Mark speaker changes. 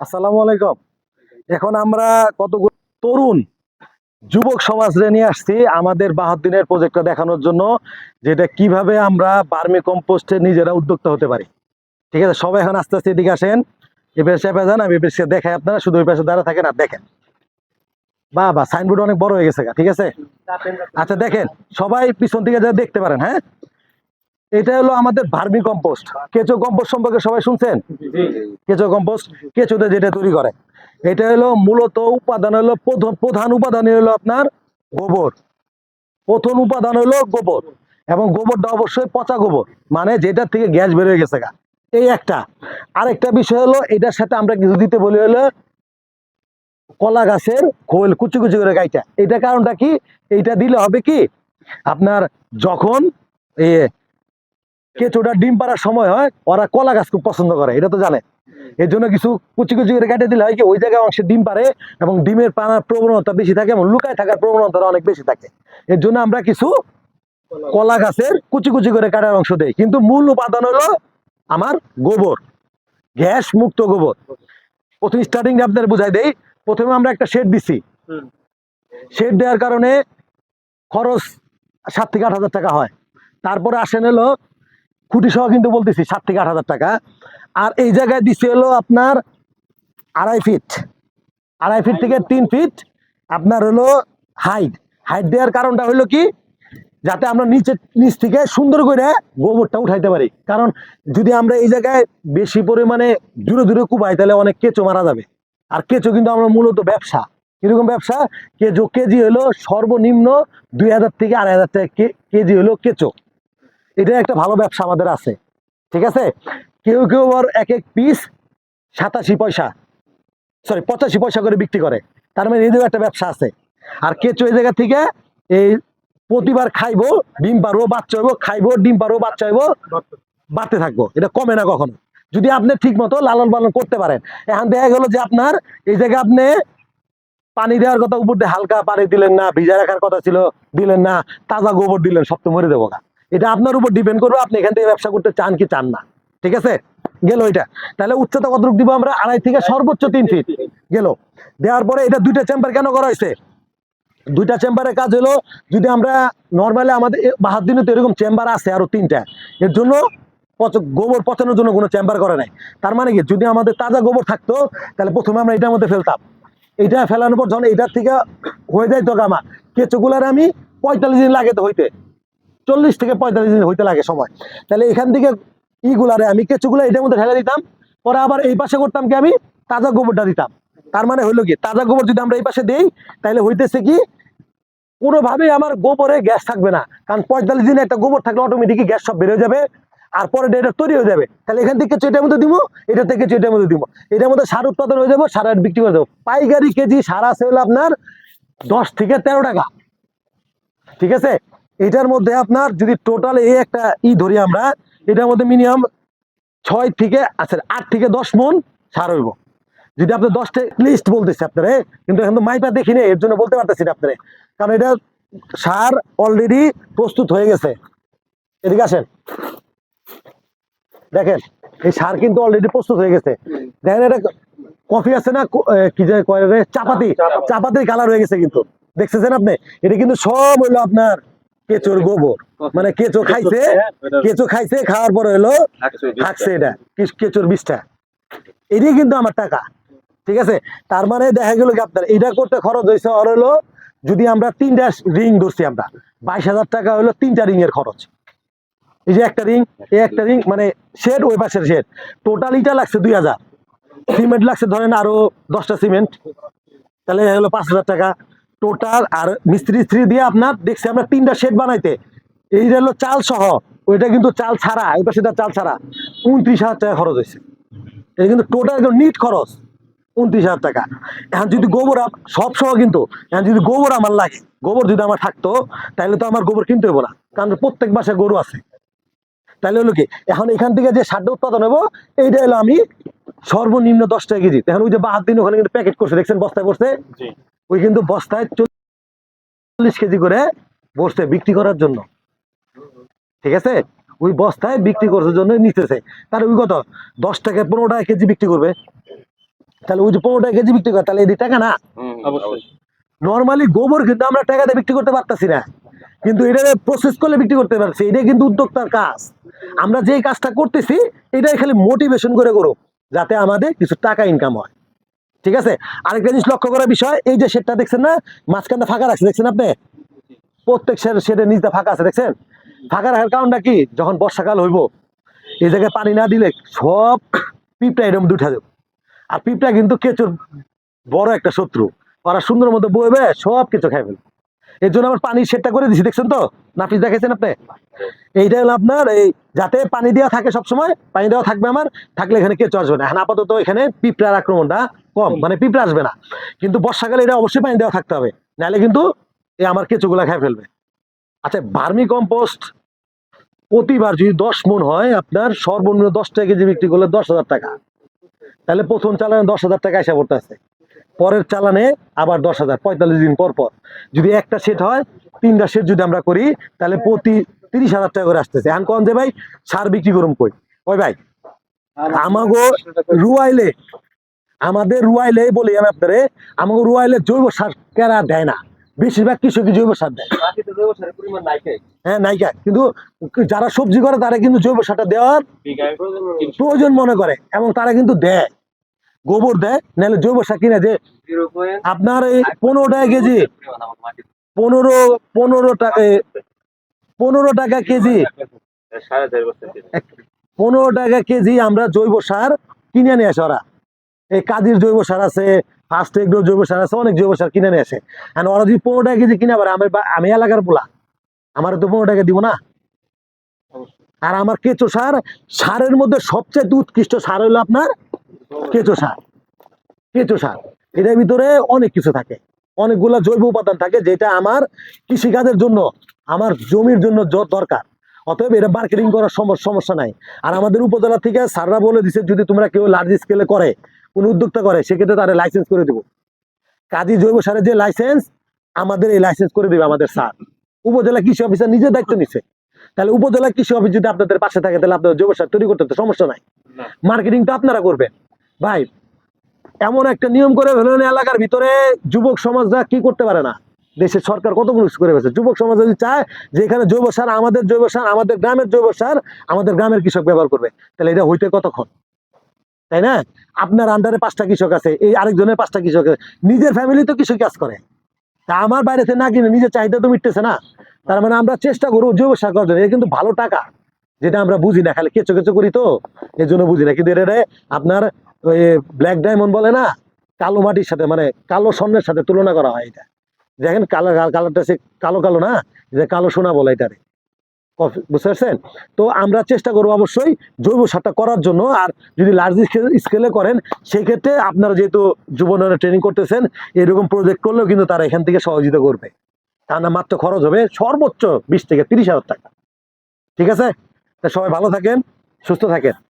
Speaker 1: আসসালামু আলাইকুম। এখন আমরা কত তরুণ যুবক সমাজরে নিয়ে আসছি আমাদের বাহাদ্দিনের প্রজেক্টটা দেখানোর জন্য, যেটা কীভাবে আমরা বার্মি কম্পোস্টে নিজেরা উদ্যোক্তা হতে পারি। ঠিক আছে, সবাই এখন আস্তে আস্তে এদিকে আসেন। এ পাশে চেপে যান, আমি পাশে দেখাই আপনারা, শুধু ওই পাশে দাঁড়া থাকেন আর দেখেন। বা বা সাইনবোর্ড অনেক বড় হয়ে গেছে ঠিক আছে? আচ্ছা দেখেন, সবাই পিছন থেকে যা দেখতে পারেন হ্যাঁ? এটা হলো আমাদের ভার্মি কম্পোস্ট। কেঁচো কম্পোস্ট সম্পর্কে সবাই শুনছেন? কেঁচো কম্পোস্ট কেঁচোতে যেটা তৈরি করে। এটা হলো মূলত উপাদান হলো প্রধ- প্রধান উপাদান হলো আপনার গোবর। প্রথম উপাদান হলো গোবর। এবং গোবরটা অবশ্যই পচা গোবর মানে যেটা থেকে গ্যাস বের হয়ে গেছে গা। এই একটা। আরেকটা বিষয় হলো এটার সাথে আমরা কিছু দিতে বলি হলো কলা গাছের খোল কুচি কুচি করে গাইটা। এটা কারণটা কি? এইটা দিলে হবে কি? আপনার যখন এ কেঁচোটা ডিম পাড়ার সময় হয় ওরা কলা গাছ খুব পছন্দ করে এটা তো জানে। এর জন্য কিছু কুচি কুচি করে কেটে দিলে হয় কি ওই জায়গায় অংশে ডিম পারে এবং ডিমের পানার প্রবণতা বেশি থাকে এবং লুকায় থাকার প্রবণতা অনেক বেশি থাকে। এর জন্য আমরা কিছু কলা গাছের কুচি কুচি করে কাটার অংশ দেই। কিন্তু মূল উপাদান হলো আমার গোবর গ্যাস মুক্ত গোবর। প্রথম স্টার্টিং আপনাদের বুঝাই দেই প্রথমে আমরা একটা শেড দিছি। শেড দেওয়ার কারণে খরচ সাত থেকে আট হাজার টাকা হয়। তারপরে আসেন হলো খুঁটি সহ কিন্তু বলতেছি, সাত থেকে আট হাজার টাকা। আর এই জায়গায় দিছে হলো আপনার আড়াই ফিট। আড়াই ফিট থেকে তিন ফিট আপনার হলো হাইট হাইট দেওয়ার কারণটা হলো কি? যাতে আমরা নিচে, নিচ থেকে সুন্দর করে গোবরটা উঠাইতে পারি। কারণ যদি আমরা এই জায়গায় বেশি পরিমাণে দূরে দূরে কুবাই, তাহলে অনেক কেঁচো মারা যাবে। আর কেঁচো কিন্তু আমরা মূলত ব্যবসা। কীরকম ব্যবসা? কেঁচো কেজি হলো সর্বনিম্ন দুই হাজার থেকে আড়াই হাজার টাকা কেজি হলো কেঁচো। এটা একটা ভালো ব্যবসা আমাদের আছে। ঠিক আছে? কেউ কেউ আবার এক এক পিস সাতাশি পয়সা সরি পঁচাশি পয়সা করে বিক্রি করে। তার মানে এদেরও একটা ব্যবসা আছে। আর কেঁচো এই জায়গা থেকে এই প্রতিবার খাইবো, ডিম পারব, বাচ্চা হইবো, খাইবো, ডিম পারব, বাচ্চা হইবো, বাড়তে থাকব। এটা কমে না কখনো। যদি আপনি ঠিক মতো লালন পালন করতে পারেন। এখন দেখা গেল যে আপনার এই জায়গায় আপনি পানি দেওয়ার কথা উপর দিয়ে হালকা পানি দিলেন না ভিজা রাখার কথা ছিল, দিলেন না, তাজা গোবর দিলেন, সব তো মরে দেবো গা। এটা আপনার উপর ডিপেন্ড করবে, আপনি এখান থেকে ব্যবসা করতে চান কি চান না। ঠিক আছে? গেল এটা। তাহলে উচ্চতা কতটুকু দিব আমরা? আড়াই থেকে সর্বোচ্চ তিন ফিট গেল। দেওয়ার পরে এটা দুইটা চেম্বার কেন করা হয়েছে? দুইটা চেম্বারের কাজ হলো, যদি আমরা নর্মালি আমাদের বাহার দিনে তো এরকম চেম্বার আছে আরও তিনটা, এর জন্য গোবর পচানোর জন্য কোনো চেম্বার করে নাই। তার মানে কি? যদি আমাদের তাজা গোবর থাকতো, তাহলে প্রথমে আমরা এটার মধ্যে ফেলতাম। এইটা ফেলানোর পর যখন এটার থেকে হয়ে যায় আমার কেঁচোগুলার আমি পঁয়তাল্লিশ দিন লাগে হইতে। চল্লিশ থেকে পঁয়তাল্লিশ দিন হইতে লাগে সময়। তাহলে এখান থেকে ইগুলারে আমি কেঁচোগুলো এটার মধ্যে ঢেলে দিতাম, পরে আবার এই পাশে করতাম কি আমি? তাজা গোবরটা দিতাম। তার মানে হইল কি? তাজা গোবর যদি আমরা এই পাশে দিই, তাহলে হইতেছে কি? কোনোভাবেই আমার গোবরে গ্যাস থাকবে না। কারণ পঁয়তাল্লিশ দিনে একটা গোবর থাকলে অটোমেটিকই গ্যাস সব বেরোয় যাবে, আর পরে এটা তৈরি হয়ে যাবে। তাহলে এখান থেকে কিছু এটার মধ্যে দিব এটা থেকে কিছু এটার মধ্যে দিব। এটার মধ্যে সার উৎপাদন হয়ে যাবে সারের বিক্রি করে দেবো। পাইকারি কেজি সার আছে হলো আপনার দশ থেকে তেরো টাকা। ঠিক আছে? এটার মধ্যে আপনার যদি টোটাল এই একটা ই ধরি আমরা এটার মধ্যে মিনিমাম ছয় থেকে আচ্ছা আট থেকে দশ মন সার হইব। যদি আপনি দশটা লিস্ট বলতেছি আপনারা কিন্তু এখন তো মাইপা দেখিনি এর জন্য বলতে পারতেছি না আপনারা। কারণ এটা সার অলরেডি প্রস্তুত হয়ে গেছে। এদিকে আসেন। দেখেন এই সার কিন্তু অলরেডি প্রস্তুত হয়ে গেছে। দেখেন এটা কফি আছে না কি যে চাপাতি। চাপাতির কালার হয়ে গেছে কিন্তু। দেখতেছেন আপনি? এটা কিন্তু সব হইল আপনার কেঁচোর গোবর। মানে কেঁচো খাইছে কেঁচো খাইছে খাওয়ার পরে হলো থাকছে এটা কি- কেঁচোর বিষটা এটাই কিন্তু আমার টাকা। ঠিক আছে? তার মানে দেখা গেল কি আপনার এটা করতে খরচ হয়েছে আর হলো যদি আমরা তিনটা রিং ধরছি আমরা বাইশ হাজার টাকা হলো তিনটা রিং এর খরচ। এই যে একটা রিং এই একটা রিং মানে শেড ওই পাশের শেড। টোটাল ইটা লাগছে দুই হাজার। সিমেন্ট লাগছে ধরেন আরও দশটা সিমেন্ট। তাহলে হলো পাঁচ হাজার টাকা। টোটাল আর মিস্ত্রি স্ত্রী দিয়ে আপনার, দেখছি আমরা তিনটা শেড বানাইতে। এই হলো চাল সহ, ওইটা কিন্তু চাল ছাড়া, এই পাশে চাল ছাড়া। উনত্রিশ হাজার টাকা খরচ হয়েছে। এটা কিন্তু টোটাল একদম নিট খরচ, উনত্রিশ হাজার টাকা। এখন যদি গোবর সব সহ কিন্তু, এখন যদি গোবর আমার লাগে, গোবর যদি আমার থাকতো তাহলে তো আমার গোবর কিনতে হব না, কারণ প্রত্যেক বাসায় গরু আছে। তাহলে হলো কি, এখন এখান থেকে যে সারটা উৎপাদন হব এইটা হলো আমি সর্বনিম্ন দশ টাকা কেজি। এখন ওই যে বাহার দিন ওখানে কিন্তু প্যাকেট করছে, দেখছেন বস্তায় বসতে। ওই কিন্তু বস্তায় চল্লিশ কেজি করে বসতে বিক্রি করার জন্য। ঠিক আছে? ওই বস্তায় বিক্রি করার জন্য নিতেছে। তার ওই কত? দশ টাকা পনেরো টাকা কেজি বিক্রি করবে। তাহলে ওই যে পনেরো টাকা কেজি বিক্রি করে তাহলে এদিক টাকা না?
Speaker 2: অবশ্যই।
Speaker 1: নর্মালি গোবর কিন্তু আমরা টাকাতে বিক্রি করতে পারতাছি না। কিন্তু এটা প্রসেস করলে বিক্রি করতে পারছি এটা কিন্তু উদ্যোক্তার কাজ। আমরা যে কাজটা করতেছি এটাই খালি মোটিভেশন করে করুক যাতে আমাদের কিছু টাকা ইনকাম হয়। ঠিক আছে? আরেকটা জিনিস লক্ষ্য করার বিষয়, এই যে শেডটা দেখছেন না? মাঝখানটা ফাঁকা রাখছে, দেখছেন আপনি? প্রত্যেক শেড, শেডের নিচটা ফাঁকা আছে, দেখছেন? ফাঁকা রাখার কারণটা কি? যখন বর্ষাকাল হইব, এই জায়গায় পানি না দিলে সব পিঁপড়া এরকম উঠা যাবে আর পিঁপড়া কিন্তু কেঁচুর বড় একটা শত্রু। ওরা সুন্দর মতো বইবে সব কিছু খাই ফেলবে এর জন্য আমার পানি সেটটা করে দিছি দেখছেন তো? নাফিস দেখেছেন আপনি? এইটা হলো আপনার এই যাতে পানি দেওয়া থাকে সবসময় পানি দেওয়া থাকবে আমার থাকলে এখানে কেঁচো আসবে না। এখন আপাতত এখানে পিঁপড়ার আক্রমণটা কম মানে পিঁপড়া আসবে না। কিন্তু বর্ষাকালে এটা অবশ্যই পানি দেওয়া থাকতে হবে নাহলে কিন্তু এই আমার কেঁচোগুলা খেয়ে ফেলবে। আচ্ছা ভার্মি কম্পোস্ট প্রতিবার যদি দশ মন হয় আপনার সর্বনিম্ন দশ টাকা কেজি বিক্রি করলে দশ হাজার টাকা। তাহলে প্রথম চালানো দশ হাজার টাকা এসে পড়তেছে। পরের চালানে আবার দশ হাজার পঁয়তাল্লিশ দিন পর পর। যদি একটা সেট হয় তিনটা সেট যদি আমরা করি তাহলে প্রতি তিরিশ হাজার টাকা করে আসতেছে। এখন কন যে ভাই সার বিক্রি করুম কই? ওই ভাই আমাগো রুয়াইলে আমাদের রুয়াইলে বলি আমি আপনারে আমাকে রুয়াইলে জৈব সার কেরা দেয় না। বেশিরভাগ কৃষকই জৈব সার দেয়। হ্যাঁ নাইকা। কিন্তু যারা সবজি করে তারা কিন্তু জৈব সারটা দেওয়ার প্রয়োজন মনে করে এবং তারা কিন্তু দেয়। গোবর দেয়, নাহলে জৈব সার কিনে যে আপনার এই পনেরো টাকা কেজি, পনেরো পনেরো টাকা পনেরো টাকা কেজি, পনেরো টাকা কেজি আমরা জৈব সার কিনে নিয়ে আসে ওরা। এই কাজের জৈব সার আছে, ফার্স্ট এগ্রো জৈব সার আছে, অনেক জৈব সার কিনে নিয়ে আসে। আর ওরা যদি পনেরো টাকা কেজি কিনে পারে আমি আমি এলাকার পোলা, আমার তো পনেরো টাকা দিব না। আর আমার কেঁচো সার, সারের মধ্যে সবচেয়ে উৎকৃষ্ট সার হলো আপনার কেঁচো সার কেঁচো সার। এটার ভিতরে অনেক কিছু থাকে। অনেকগুলা জৈব উপাদান থাকে যেটা আমার কৃষিকাজের জন্য আমার জমির জন্য দরকার। অতএব এটা মার্কেটিং করার সমস্যা নাই। আর আমাদের উপজেলা থেকে স্যাররা বলে দিছে যদি তোমরা কেউ লার্জ স্কেলে করে কোন উদ্যোক্তা করে সেক্ষেত্রে তারা লাইসেন্স করে দেবো। কাজী জৈব সারের যে লাইসেন্স আমাদের এই লাইসেন্স করে দিবে আমাদের স্যার। উপজেলা কৃষি অফিসার নিজে দায়িত্ব নিছে। তাহলে উপজেলা কৃষি অফিস যদি আপনাদের পাশে থাকে তাহলে আপনাদের জৈব সার তৈরি করতে তো সমস্যা নাই। মার্কেটিং তো আপনারা করবেন। ভাই, এমন একটা নিয়ম করে ফেলেন এলাকার ভিতরে যুবক সমাজরা কি করতে পারে না। দেশের সরকার কতগুলো করে ফেলছে। যুবক সমাজ যদি চায় যে এখানে জৈব সার, আমাদের জৈব সার, আমাদের গ্রামের জৈব সার, আমাদের গ্রামের কৃষক ব্যবহার করবে। তাহলে এটা হইতে কতক্ষণ? তাই না? আপনার আন্ডারে পাঁচটা কৃষক আছে, এই আরেকজনের পাঁচটা কৃষক আছে। নিজের ফ্যামিলি তো কৃষক কাজ করে। তা আমার বাইরে না কিনে নিজের চাহিদা তো মিটতেছে না। তার মানে আমরা চেষ্টা করব জৈব সার করার জন্য। এটা কিন্তু ভালো টাকা, যেটা আমরা বুঝি না। খালি কেঁচো কেঁচো করি তো এই জন্য বুঝি না। কিন্তু এটা আপনার ব্ল্যাক ডায়মন্ড বলে না, কালো মাটির সাথে মানে কালো স্বর্ণের সাথে তুলনা করা হয় এটা। দেখেন কালো কালারটা সে কালো কালো না, যে কালো সোনা বলে এটারে। বুঝতে পারছেন? তো আমরা চেষ্টা করব অবশ্যই জৈব সারটা করার জন্য, আর যদি লার্জ স্কেলে করেন সেই ক্ষেত্রে আপনারা যেহেতু যুবনয়নে ট্রেনিং করতেছেন, এরকম প্রজেক্ট করলেও কিন্তু তারা এখান থেকে সহযোগিতা করবে। তা না, মাত্র খরচ হবে সর্বোচ্চ বিশ থেকে তিরিশ হাজার টাকা। ঠিক আছে? তা সবাই ভালো থাকেন, সুস্থ থাকেন।